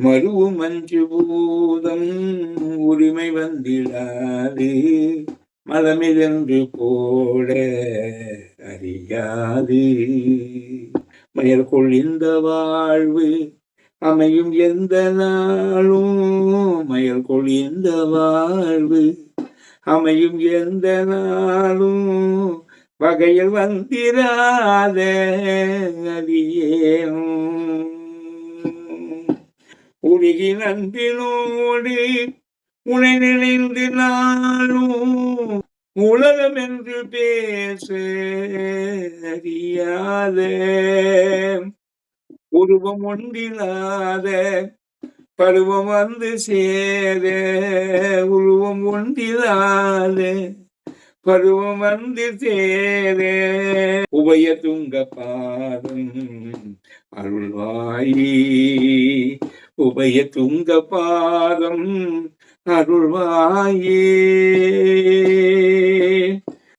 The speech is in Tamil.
மருவும் அஞ்சு பூதம் உரிமை வந்திடாது மதமிதென்று போட அறியாது. மயற்கொள் இந்த வாழ்வு அமையும் எந்த நாளும். மயற்கொள் இந்த வாழ்வு அமையும் எந்த நாளும். வகையில் வந்திராத அறியேனும் உருகி நன்பினோடு உனை நினைந்து நானும் உலகம் என்று பேச அறியாத. உருவம் ஒன்றில்லாத பருவம் வந்து சேர உருவம் ஒன்றில்லாத பருவம் வந்து சேர. உபய துங்க பாதம் அருள்வாயி உபய துங்க பாதம் அருள்வாயே.